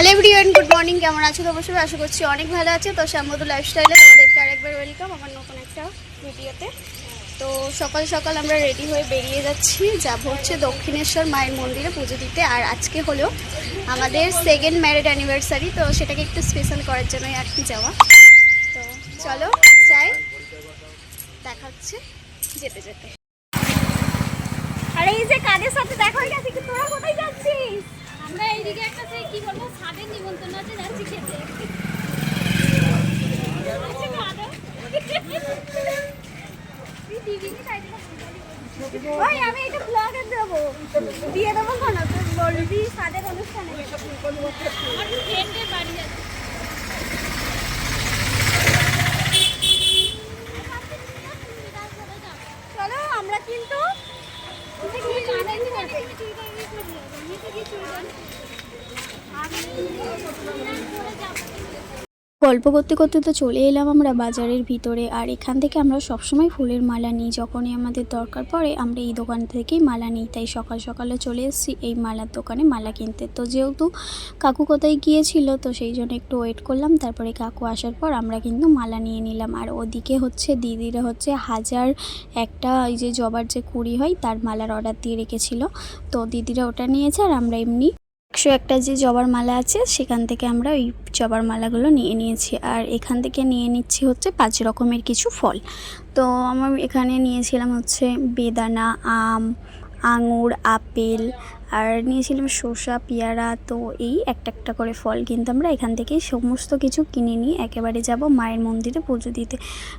Hello everyone good morning কেমন আছো? তো অবশ্যই আশা করছি অনেক ভালো আছে। তো শ্যামবধু লাইফস্টাইলে তোমাদেরকে আরেকবার ওয়েলকাম আমার নতুন একটা ভিডিওতে তো সকাল সকাল আমরা রেডি হয়ে বেরিয়ে যাচ্ছি। যাব হচ্ছে দক্ষিণেশ্বর মায়ের মন্দিরে পুজো দিতে। আর আজকে হলো আমাদের সেকেন্ড ম্যারেড অ্যানিভার্সারি তো সেটাকে একটু স্পেশাল করার জন্যই আর কি যাওয়া। তো চলো, যাই। দেখা হচ্ছে যেতে যেতে। আর এই যে কাদের সাথে দেখা হয়ে গেছে কি? তোরা কোথায় যাচ্ছিস? আমরা এইদিকে একটা সেই কি বলব ছাদের নিমন্ত্রণ আছে যাচ্ছি খেতে। আচ্ছা, আমি এটা ব্লগে দেবো। দিয়ে দেবো কেন? তুই বলবি সাদের বাড়ি আছে চলো আমরা কিন্তু আমি গল্প করতে করতে তো চলে এলাম আমরা বাজারের ভিতরে। আর এখান থেকে আমরা সবসময় ফুলের মালা নিই। যখনই আমাদের দরকার পড়ে, আমরা এই দোকান থেকেই মালা নিই। তাই সকাল সকালে চলে এসেছি এই মালার দোকানে মালা কিনতে। তো যেহেতু কাকু কোথায় গিয়েছিল, তো সেই জন্য একটু ওয়েট করলাম। তারপরে কাকু আসার পর আমরা কিন্তু মালা নিয়ে নিলাম। আর ওদিকে হচ্ছে দিদিরা হচ্ছে হাজার একটা এই যে জবার যে কুড়ি হয়, তার মালার অর্ডার দিয়ে রেখেছিল। তো দিদিরা ওটা নিয়েছে আর আমরা এমনি একশো একটা যে জবার মালা আছে, সেখান থেকে আমরা ওই জবার মালাগুলো নিয়ে নিয়েছি। আর এখান থেকে নিয়ে নিচ্ছি হচ্ছে পাঁচ রকমের কিছু ফল। তো আমার এখানে নিয়েছিলাম হচ্ছে বেদানা, আম, আঙুর, আপেল আর নিয়েছিলাম শসা, পেয়ারা, তো এই একটা একটা করে ফল কিন্তু আমরা এখান থেকেই সমস্ত কিছু কিনে নিয়ে একেবারে যাব মায়ের মন্দিরে পুজো দিতে।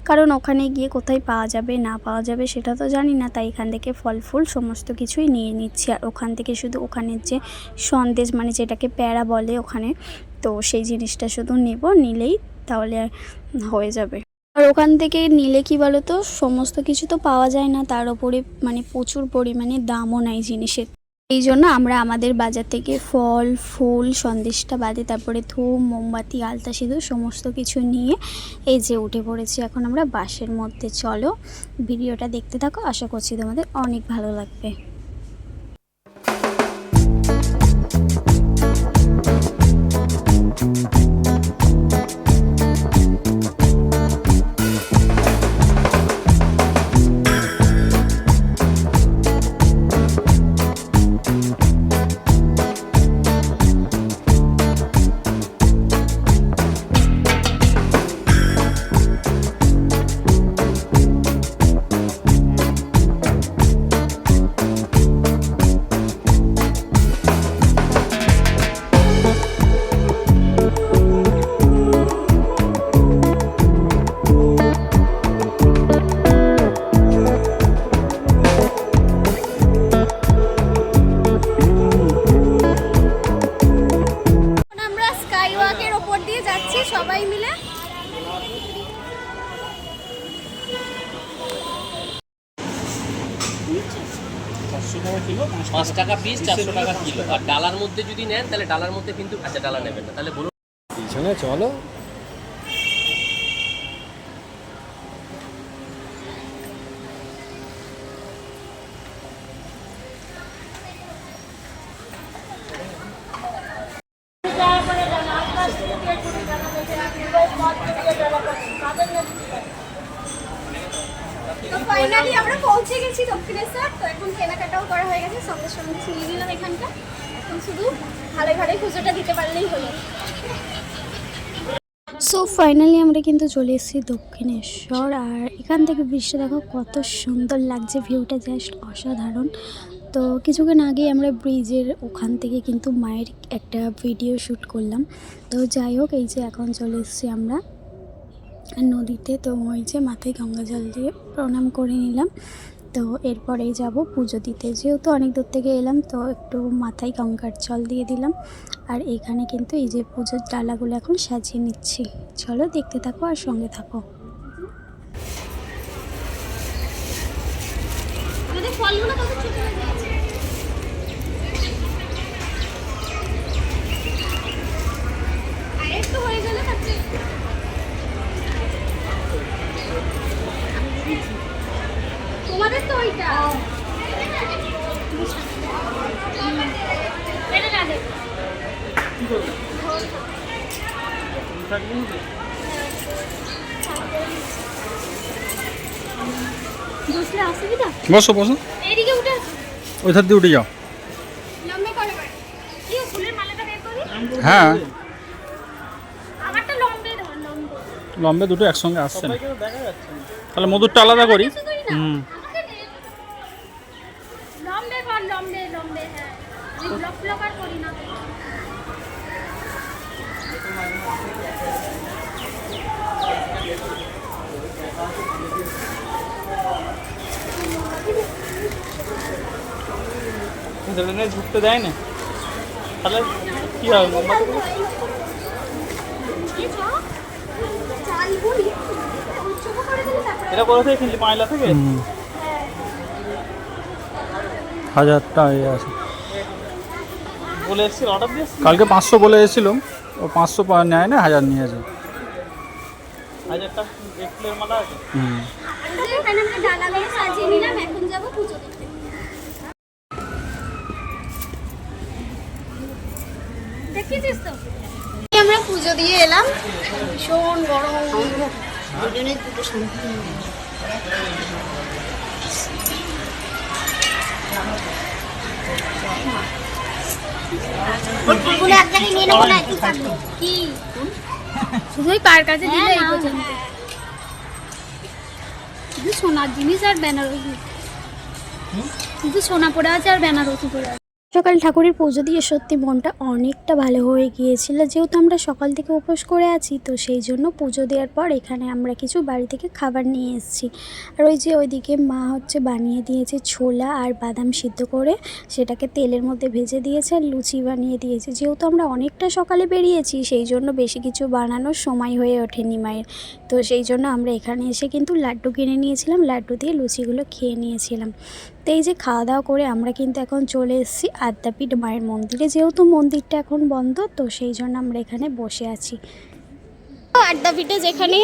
কারণ ওখানে গিয়ে কোথায় পাওয়া যাবে, না পাওয়া যাবে সেটা তো জানি না, তাই এখান থেকে ফল, ফুল সমস্ত কিছুই নিয়ে নিচ্ছি। আর ওখান থেকে শুধু ওখানের যে সন্দেশ মানে যেটাকে প্যারা বলে ওখানে, তো সেই জিনিসটা শুধু নেব, নিলেই তাহলে হয়ে যাবে। আর ওখান থেকে নিলে কি বলো তো সমস্ত কিছু তো পাওয়া যায় না, তার উপরে মানে প্রচুর পরিমাণে দামও নাই জিনিসের। এই জন্য আমরা আমাদের বাজার থেকে ফল, ফুল, সন্দেশটা বাদে তারপরে ধূপ, মোমবাতি, আলতা সিঁদুর সমস্ত কিছু নিয়ে এই যে উঠে পড়েছি। এখন আমরা বাসের মধ্যে। চলো ভিডিওটা দেখতে থাকো। আশা করছি তোমাদের অনেক ভালো লাগবে। পাঁচ টাকা পিস চারশো টাকা কিলো। আর ডালার মধ্যে যদি নেন তাহলে ডালার মধ্যে কিন্তু আচ্ছা ডালা নেবেন না তাহলে বলুন। পিছনে চলো। ফাইনালি আমরা পৌঁছে গেছি দক্ষিণেশ্বর তো এখন কেনাকাটাও করা হয়ে গেছে এখানটা। এখন শুধু দিতে পারলেই হলো। সো ফাইনালি আমরা কিন্তু চলে এসেছি দক্ষিণেশ্বর, আর এখান থেকে বৃষ্টি দেখো কত সুন্দর লাগছে ভিউটা জাস্ট অসাধারণ। তো কিছুক্ষণ আগে আমরা ব্রিজের ওখান থেকে কিন্তু মায়ের একটা ভিডিও শ্যুট করলাম। তো যাই হোক, এই যে এখন চলে এসেছি আমরা। নদীতে তো ওই যে মাথায় গঙ্গা জল দিয়ে প্রণাম করে নিলাম। তো এরপরেই যাব পুজো দিতে। যেহেতু অনেক দূর থেকে এলাম, তো একটু মাথায় গঙ্গার জল দিয়ে দিলাম। আর এখানে কিন্তু এই যে পুজোর ডালাগুলো এখন সাজিয়ে নিচ্ছি। চলো দেখতে থাকো আর সঙ্গে থাকো। ফলগুলো কত হয়ে যাচ্ছে আর একটু হয়ে গেলে তারপরে তোমাদের তো ওইটা এটা না দেখ ও বসলে অসুবিধা বসো বসো। ওই ধার দিয়ে উঠে যাও। হ্যাঁ। লম্বে দুটো একসঙ্গে আসছে না। তাহলে মধুরটা আলাদা করি। হুম। লম্বে লম্বে লম্বে হ্যাঁ। আমি ব্লক ব্লক আর করি না। ধরে ঢুকতে দেয় না। তাহলে কি হবে মোমবাতি এই চ। চাল বলি উচ্চক করে দিলে তারপরে এটা কোথা থেকে কিনলি? মাইলা থেকে? হুম। হাজারটা ইয়ে আছে। বলে এসছি অর্ডার দিয়েছি কালকে পাঁচশো বলে এসেছিল। ও পাঁচশো পা- নেয় না হাজার নিয়েছে হাজারটা এক ফুলের মালা আছে? হুম এখানে আমরা পুজো দিয়ে এলাম। ভীষণ গরম। দুজনে দুটো শান্তি শুধুই পার কাছে দিলে এই পর্যন্ত শুধু সোনার জিনিস আর বেনারসি। শুধু সোনা পড়ে আছে আর বেনারসি পড়ে আছে। সকাল ঠাকুরের পুজো দিয়ে সত্যি মনটা অনেকটা ভালো হয়ে গিয়েছিল। যেহেতু আমরা সকাল থেকে উপোস করে আছি, তো সেই জন্য পুজো দেওয়ার পর এখানে আমরা কিছু বাড়ি থেকে খাবার নিয়ে এসেছি। আর ওই যে ওইদিকে মা হচ্ছে বানিয়ে দিয়েছে ছোলা আর বাদাম সিদ্ধ করে, সেটাকে তেলের মধ্যে ভেজে দিয়েছে আর লুচি বানিয়ে দিয়েছে। যেহেতু আমরা অনেকটা সকালে বেরিয়েছি, সেই জন্য বেশি কিছু বানানোর সময় হয়ে ওঠেনি মায়ের। তো সেই জন্য আমরা এখানে এসে কিন্তু লাড্ডু কিনে নিয়েছিলাম, লাড্ডু দিয়ে লুচিগুলো খেয়ে নিয়েছিলাম। তো এই যে খাওয়া দাওয়া করে আমরা কিন্তু এখন চলে এসেছি আদ্যাপীঠ মায়ের মন্দিরে। যেহেতু মন্দিরটা এখন বন্ধ, তো সেই জন্য আমরা এখানে বসে আছি। আদ্যাপীঠে যেখানে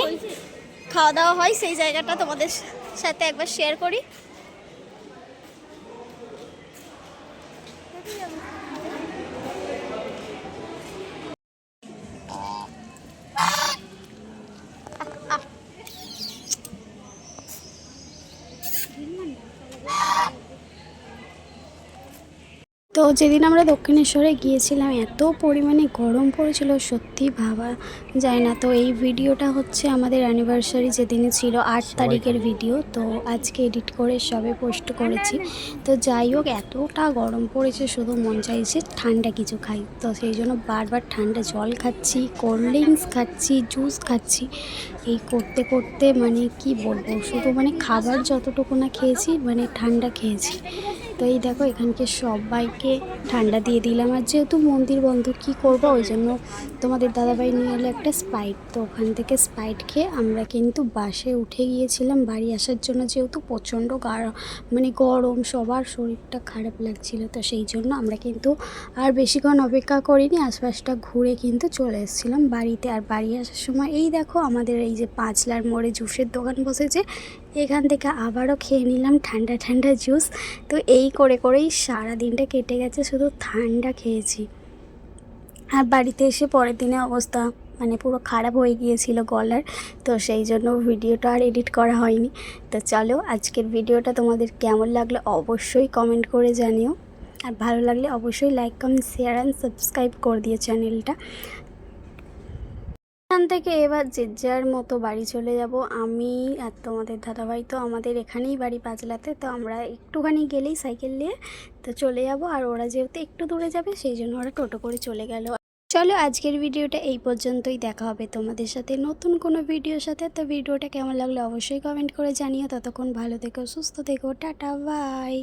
খাওয়া দাওয়া হয়, সেই জায়গাটা তোমাদের সাথে একবার শেয়ার করি। তো যেদিন আমরা দক্ষিণেশ্বরে গিয়েছিলাম এত পরিমাণে গরম পড়েছিল সত্যি ভাবা যায় না। তো এই ভিডিওটা হচ্ছে আমাদের অ্যানিভার্সারি যেদিনে ছিল আট তারিখের ভিডিও তো আজকে এডিট করে সবে পোস্ট করেছি। তো যাই হোক এতটা গরম পড়েছে শুধু মন চাইছে ঠান্ডা কিছু খাই। তো সেই জন্য বারবার ঠান্ডা জল খাচ্ছি কোল্ড ড্রিঙ্কস খাচ্ছি জুস খাচ্ছি। এই করতে করতে মানে কি বলব শুধু মানে খাবার যতটুকু না খেয়েছি মানে ঠান্ডা খেয়েছি। তো এই দেখো, এখানকে সবাইকে ঠান্ডা দিয়ে দিলাম। আর যেহেতু মন্দির বন্ধ, কি করব? ওই জন্য তোমাদের দাদাভাই নিয়ে এলো একটা স্পাইট তো ওখান থেকে স্পাইট খেয়ে আমরা কিন্তু বাসে উঠে গিয়েছিলাম। বাড়ি আসার জন্য যেহেতু প্রচণ্ড মানে গরম, সবার শরীরটা খারাপ লাগছিল। তো সেই জন্য আমরা কিন্তু আর বেশিক্ষণ অপেক্ষা করিনি। আশপাশটা ঘুরে কিন্তু চলে এসেছিলাম বাড়িতে। আর বাড়ি আসার সময় এই দেখো, আমাদের এই যে পাঁচলার মোড়ে জুসের দোকান বসেছে। এখান থেকে আবারও খেয়ে নিলাম ঠান্ডা ঠান্ডা জুস। তো এই করে করেই সারা দিনটা কেটে গেছে, শুধু ঠান্ডা খেয়েছি। আর বাড়িতে এসে পরের দিনে অবস্থা মানে পুরো খারাপ হয়ে গিয়েছিল গলার, তো সেই জন্য ভিডিওটা আর এডিট করা হয়নি। তো চলো আজকের ভিডিওটা তোমাদের কেমন লাগল অবশ্যই কমেন্ট করে জানিও। আর ভালো লাগলে অবশ্যই like, comment, share and subscribe করে দিও চ্যানেলটা। এখান থেকে এবার যে যার মতো বাড়ি চলে যাব। আমি আর তোমাদের দাদাভাই তো আমাদের এখানেই বাড়ি পাঁচলাতে, তো আমরা একটুখানি গেলেই সাইকেল নিয়ে তো চলে যাব। আর ওরা যেহেতু একটু দূরে যাবে, সেই জন্য ওরা টোটো করে চলে গেল। চলো আজকের ভিডিওটা এই পর্যন্তই। দেখা হবে তোমাদের সাথে নতুন কোনো ভিডিওর সাথে। তো ভিডিওটা কেমন লাগল অবশ্যই কমেন্ট করে জানিও। ততক্ষণ ভালো থেকো, সুস্থ থেকো। Tata bye